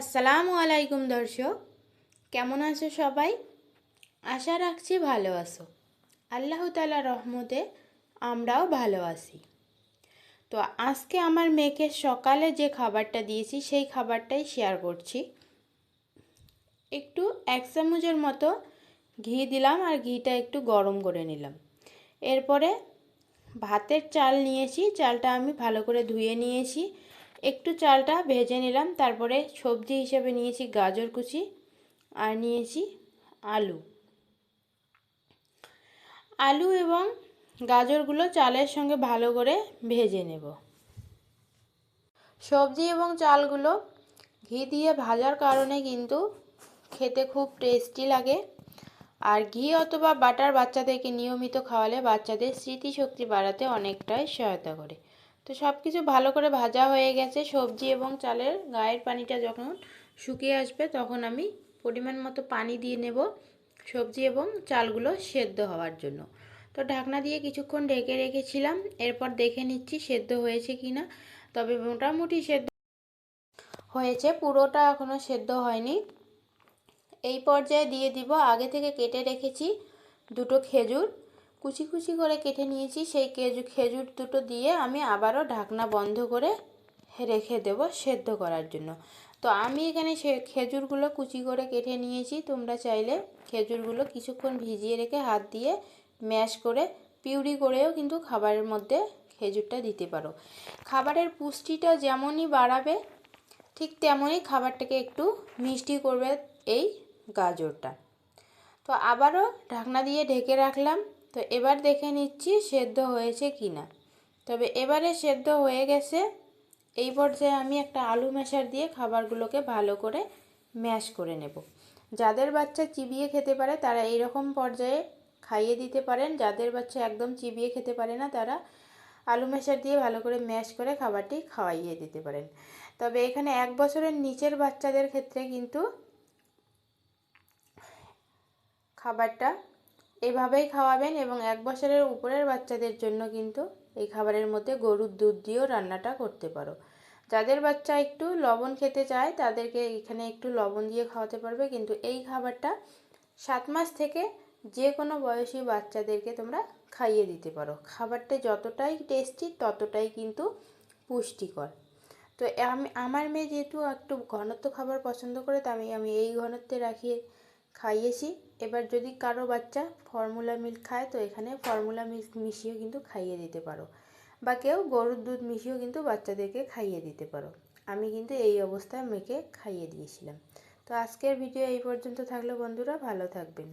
আসসালামু আলাইকুম দর্শক, কেমন আছো সবাই? আশা রাখছি ভালো আছো। আল্লাহ তালা রহমতে আমরাও ভালো আছি। তো আজকে আমার মেয়েকে সকালে যে খাবারটা দিয়েছি, সেই খাবারটাই শেয়ার করছি। একটু এক চামচের মতো ঘি দিলাম আর ঘিটা একটু গরম করে নিলাম। এরপরে ভাতের চাল নিয়েছি, চালটা আমি ভালো করে ধুয়ে নিয়েছি। একটু চালটা ভেজে নিলাম, তারপরে সবজি হিসেবে নিয়েছি গাজর কুচি আর নিয়েছি আলু। আলু এবং গাজরগুলো চালের সঙ্গে ভালো করে ভেজে নেব। সবজি এবং চালগুলো ঘি দিয়ে ভাজার কারণে কিন্তু খেতে খুব টেস্টি লাগে। আর ঘি অথবা বাটার বাচ্চাদেরকে নিয়মিত খাওয়ালে বাচ্চাদের স্মৃতিশক্তি বাড়াতে অনেকটাই সহায়তা করে। তো সব কিছু ভালো করে ভাজা হয়ে গেছে। সবজি এবং চালের গায়ের পানিটা যখন শুকিয়ে আসবে, তখন আমি পরিমাণ মতো পানি দিয়ে নেব সবজি এবং চালগুলো সেদ্ধ হওয়ার জন্য। তো ঢাকনা দিয়ে কিছুক্ষণ ঢেকে রেখেছিলাম, এরপর দেখে নিচ্ছি সেদ্ধ হয়েছে কি না তবে মোটামুটি সেদ্ধ হয়েছে, পুরোটা এখনও সেদ্ধ হয়নি। এই পর্যায়ে দিয়ে দিব, আগে থেকে কেটে রেখেছি দুটো খেজুর। কুচি কুচি করে কেটে নিয়েছি, সেই কেজু খেজুর দুটো দিয়ে আমি আবারও ঢাকনা বন্ধ করে রেখে দেব সেদ্ধ করার জন্য। তো আমি এখানে সে খেজুরগুলো কুচি করে কেটে নিয়েছি, তোমরা চাইলে খেজুরগুলো কিছুক্ষণ ভিজিয়ে রেখে হাত দিয়ে ম্যাশ করে, পিউরি করেও কিন্তু খাবারের মধ্যে খেজুরটা দিতে পারো। খাবারের পুষ্টিটা যেমনই বাড়াবে, ঠিক তেমনই খাবারটাকে একটু মিষ্টি করবে এই গাজরটা। তো আবারও ঢাকনা দিয়ে ঢেকে রাখলাম। তো এবার দেখে নিচ্ছি সেদ্ধ হয়েছে কি না তবে এবারে সেদ্ধ হয়ে গেছে। এই পর্যায়ে আমি একটা আলু মেশার দিয়ে খাবারগুলোকে ভালো করে ম্যাশ করে নেব। যাদের বাচ্চা চিবিয়ে খেতে পারে, তারা এই রকম পর্যায়ে খাইয়ে দিতে পারেন। যাদের বাচ্চা একদম চিবিয়ে খেতে পারে না, তারা আলু মেশার দিয়ে ভালো করে ম্যাশ করে খাবারটি খাওয়াইয়ে দিতে পারেন। তবে এখানে এক বছরের নিচের বাচ্চাদের ক্ষেত্রে কিন্তু খাবারটা এভাবেই খাওয়াবেন এবং এক বছরের উপরের বাচ্চাদের জন্য কিন্তু এই খাবারের মধ্যে গরুর দুধ দিয়েও রান্নাটা করতে পারো। যাদের বাচ্চা একটু লবণ খেতে চায়, তাদেরকে এখানে একটু লবণ দিয়ে খাওয়াতে পারবে। কিন্তু এই খাবারটা সাত মাস থেকে যে কোনো বয়সী বাচ্চাদেরকে তোমরা খাইয়ে দিতে পারো। খাবারটা যতটাই টেস্টি, ততটাই কিন্তু পুষ্টিকর। তো আমি, আমার মেয়ে যেহেতু একটু ঘনত্ব খাবার পছন্দ করে তো আমি আমি এই ঘনত্বে রাখিয়ে, খাইয়েছি। এবার যদি কারও বাচ্চা ফর্মুলা মিল্ক খায়, তো এখানে ফর্মুলা মিল্ক মিশিয়ে কিন্তু খাইয়ে দিতে পারো। বা কেউ গরুর দুধ মিশিয়েও কিন্তু বাচ্চাদেরকে খাইয়ে দিতে পারো। আমি কিন্তু এই অবস্থায় মেয়েকে খাইয়ে দিয়েছিলাম। তো আজকের ভিডিও এই পর্যন্ত থাকলে বন্ধুরা, ভালো থাকবেন।